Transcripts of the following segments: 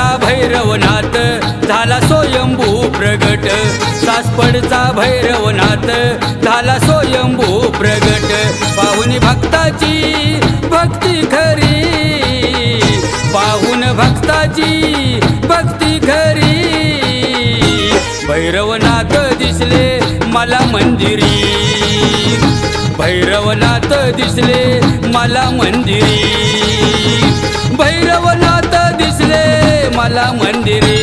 सासपडचा भैरवनाथ झाला स्वयंभू प्रगट. सासपडचा भैरवनाथ झाला स्वयंभू प्रगट. पाहुणी भक्ताची भक्ती खरी. पाहुन भक्ताची भक्ती खरी. भैरवनाथ दिसले मला मंदिरी. भैरवनाथ दिसले मला मंदिरी. मला मंदिरी.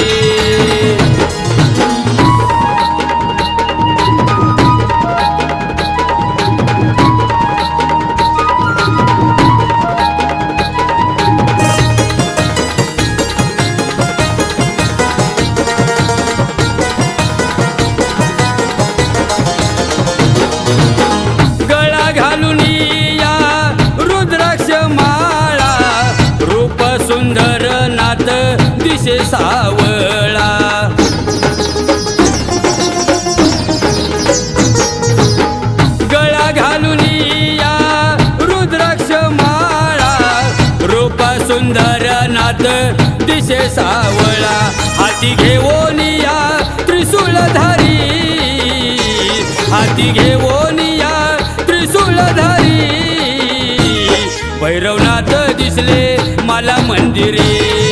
गळा घालून या रुद्राक्ष माळा रूप सुंदर नाथ दिसे सावळा. गळा घालून या रुद्राक्ष माळा. रूप सुंदर नाथ सावळा. हाती घेऊन या त्रिशूलधारी. हाती घेऊन या त्रिशूलधारी. भैरवनाथ दिसले मला मंदिरे.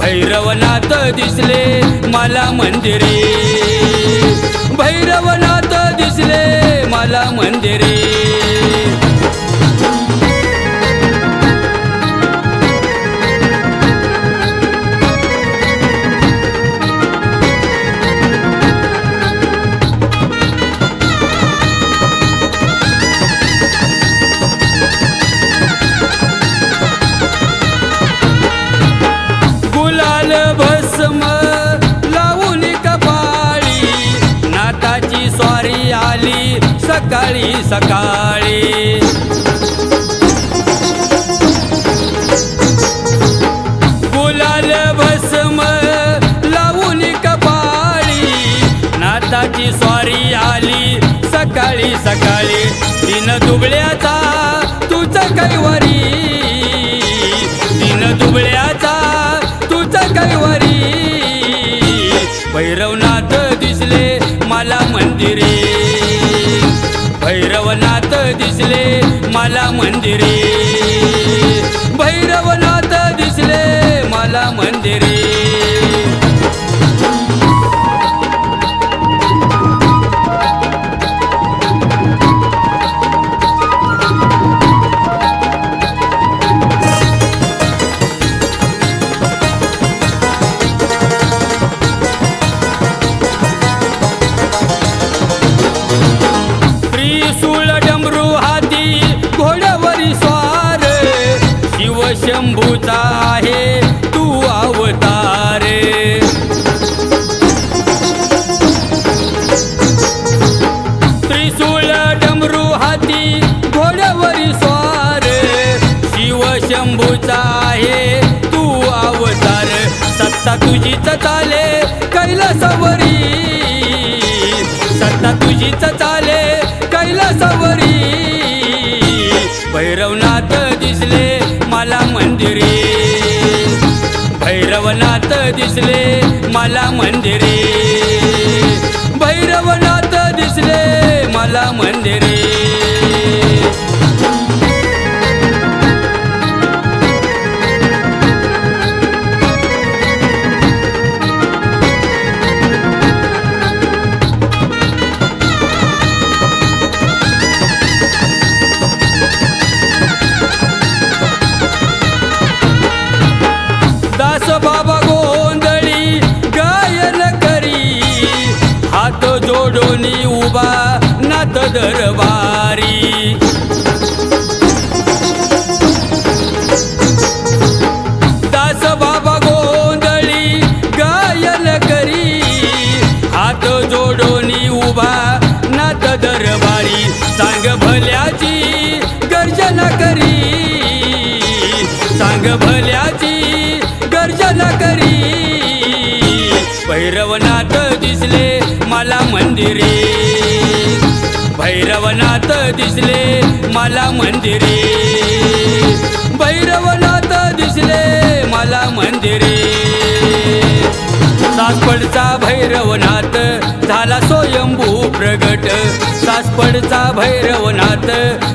भैरवनाथ दिसले मला मंदिरे. भैरवनाथ दिसले मला मंदिरे. सकाळी सकाळी. गुलाल भस्म लावून कपाळी. नाताची स्वारी आली सकाळी सकाळी. दिन दुबळ्याचा तुझं कैवारी. दिन दुबळ्या सत्ता तुझीच चाले कैलासवरी. सत्ता तुझीच चाले कैलासवरी. भैरवनाथ दिसले मला मंदिरे. भैरवनाथ दिसले मला मंदिरे. भैरवनाथ दिसले मला मंदिरे. दरबारी. दास बाबा गोंधळी गायन करी. हात जोडोनी उभा नाथ दरबारी. सांग भल्याची गर्जना करी. सांग भल्याची गर्जना करी. भैरवनाथ दिसले मला मंदिरे. भैरवनाथ दिसले मला मंदिरे. भैरवनाथ दिसले मला मंदिरे. सासपडचा भैरवनाथ झाला स्वयंभू प्रगट. सासपडचा भैरवनाथ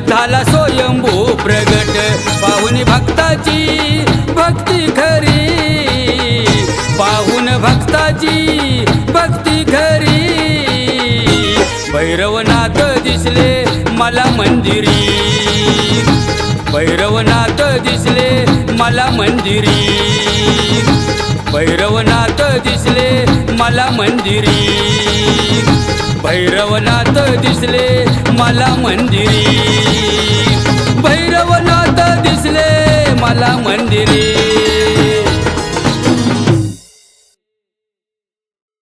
झाला स्वयंभू प्रगट. पाहुणी भक्ताची भक्ती दिसले मला मंदिरी. भैरवनाथ दिसले मला मंदिरी. भैरवनाथ दिसले मला मंदिरी. भैरवनाथ दिसले मला मंदिरी. भैरवनाथ दिसले मला मंदिरी.